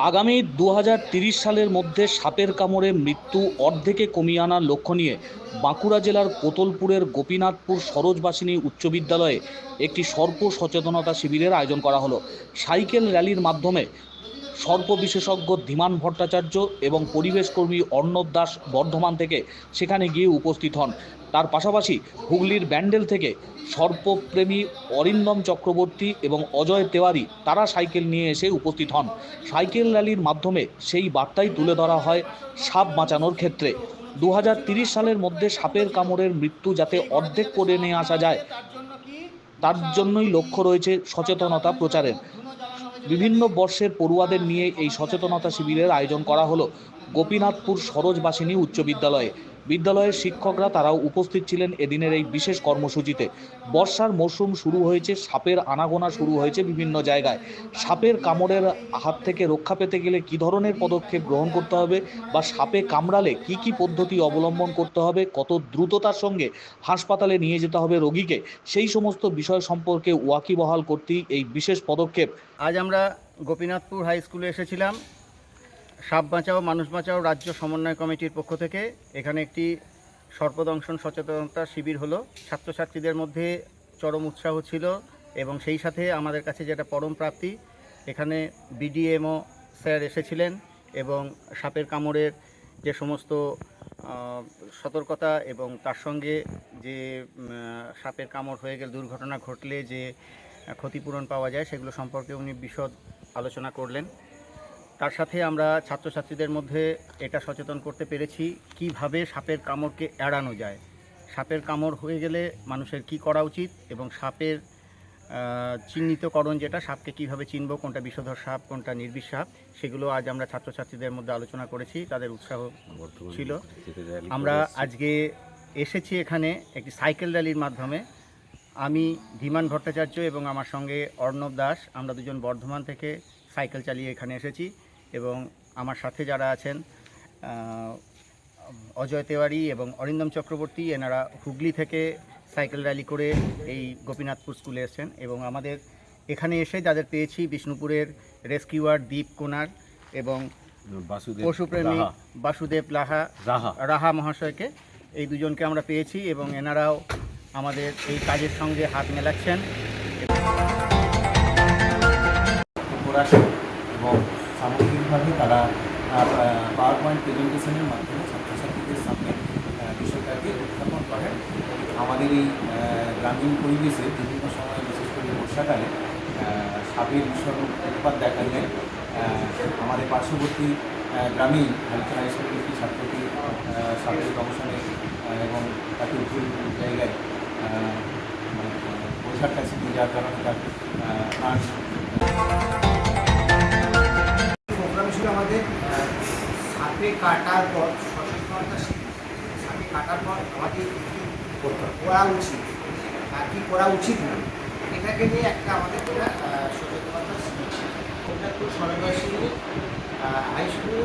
আগামী দু সালের মধ্যে সাপের কামড়ে মৃত্যু অর্ধেকে কমিয়ে আনার লক্ষ্য নিয়ে বাঁকুড়া জেলার কোতলপুরের গোপীনাথপুর সরোজবাসিনী উচ্চ বিদ্যালয়ে একটি সর্প সচেতনতা শিবিরের আয়োজন করা হলো। সাইকেল র্যালির মাধ্যমে সর্প বিশেষজ্ঞ ধীমান ভট্টাচার্য এবং পরিবেশ কর্মী অর্ণব দাস বর্ধমান থেকে সেখানে গিয়ে উপস্থিত হন। তার পাশাপাশি হুগলির ব্যান্ডেল থেকে সর্পপ্রেমী অরিন্দম চক্রবর্তী এবং অজয় তেওয়ারি তারা সাইকেল নিয়ে এসে উপস্থিত হন। সাইকেল র্যালির মাধ্যমে সেই বার্তাই তুলে ধরা হয় সাপ বাঁচানোর ক্ষেত্রে। দু সালের মধ্যে সাপের কামড়ের মৃত্যু যাতে অর্ধেক করে নিয়ে আসা যায়, তার জন্যই লক্ষ্য রয়েছে সচেতনতা প্রচারের। বিভিন্ন বর্ষের পড়ুয়াদের নিয়ে এই সচেতনতা শিবিরের আয়োজন করা হলো। গোপীনাথপুর সরোজবাসিনী উচ্চ বিদ্যালয়ে। বিদ্যালয়ের শিক্ষকরা তারাও উপস্থিত ছিলেন এদিনের এই বিশেষ কর্মসূচিতে। বর্ষার মরশুম শুরু হয়েছে, সাপের আনাগোনা শুরু হয়েছে বিভিন্ন জায়গায়। সাপের কামড়ের হাত থেকে রক্ষা পেতে গেলে কি ধরনের পদক্ষেপ গ্রহণ করতে হবে বা সাপে কামড়ালে কি কি পদ্ধতি অবলম্বন করতে হবে, কত দ্রুততার সঙ্গে হাসপাতালে নিয়ে যেতে হবে রোগীকে, সেই সমস্ত বিষয় সম্পর্কে ওয়াকিবহাল করতেই এই বিশেষ পদক্ষেপ। আজ আমরা গোপীনাথপুর হাই স্কুলে এসেছিলাম। সাপ বাঁচাও, মানুষ বাঁচাও রাজ্য সমন্বয় কমিটির পক্ষ থেকে এখানে একটি সর্পদংশন সচেতনতা শিবির হলো। ছাত্রছাত্রীদের মধ্যে চরম উৎসাহ ছিল এবং সেই সাথে আমাদের কাছে যেটা পরম প্রাপ্তি, এখানে বিডিএমও স্যার এসেছিলেন এবং সাপের কামড়ের যে সমস্ত সতর্কতা এবং তার সঙ্গে যে সাপের কামড় হয়ে গেলে দুর্ঘটনা ঘটলে যে ক্ষতিপূরণ পাওয়া যায় সেগুলো সম্পর্কে উনি বিশদ আলোচনা করলেন। তার সাথে আমরা ছাত্রছাত্রীদের মধ্যে এটা সচেতন করতে পেরেছি কীভাবে সাপের কামড়কে এড়ানো যায়। সাপের কামড় হয়ে গেলে মানুষের কি করা উচিত এবং সাপের চিহ্নিতকরণ যেটা সাপকে কীভাবে চিনব কোনটা বিষধর সাপ কোনটা নির্বিষ সাপ সেগুলো আজ আমরা ছাত্রছাত্রীদের মধ্যে আলোচনা করেছি তাদের উৎসাহ ছিল। আমরা আজকে এসেছি এখানে একটি সাইকেল র্যালির মাধ্যমে। আমি ধীমান ভট্টাচার্য এবং আমার সঙ্গে অর্ণব দাস আমরা দুজন বর্ধমান থেকে সাইকেল চালিয়ে এখানে এসেছি। এবং আমার সাথে যারা আছেন অজয় তেওয়ারি এবং অরিন্দম চক্রবর্তী এনারা হুগলি থেকে সাইকেল র্যালি করে এই গোপীনাথপুর স্কুলে এসেছেন এবং আমাদের এখানে এসে যাদের পেয়েছি বিষ্ণুপুরের রেস্কিউয়ার দীপ কোনার এবং পশুপ্রেমী বাসুদেব লাহা রাহা। রাহা মহাশয়কে। এই দুজনকে আমরা পেয়েছি এবং এনারাও আমাদের এই কাজের সঙ্গে হাত মেলাচ্ছেন। সামগ্রিকভাবে তারা পাওয়ার পয়েন্ট প্রেজেন্টেশনের মাধ্যমে ছাত্রছাত্রীদের সামনে বিষয়টাকে উত্থাপন করেন। আমাদের এই গ্রামীণ পরিবেশে বিভিন্ন সময় বিশেষ করে বর্ষাকালে সাপের ভীষণ উৎপাত দেখা যায়। আমাদের পার্শ্ববর্তী আহ, গ্রামেই হালকা হাই স্কুলের একটি ছাত্রকে আহ, সাপের দংশনে এবং তাকে ভুল জায়গায় মানে বোঝার কাছে নিয়ে যাওয়ার কারণে তার সাপে কাটার পর সচেতনতা। সাপে কাটার পর আমাকে করা উচিত। আর কি করা উচিত না, এটাকে নিয়ে একটা আমাদের একটা সচেতনতা খুব সরকারি হাই স্কুল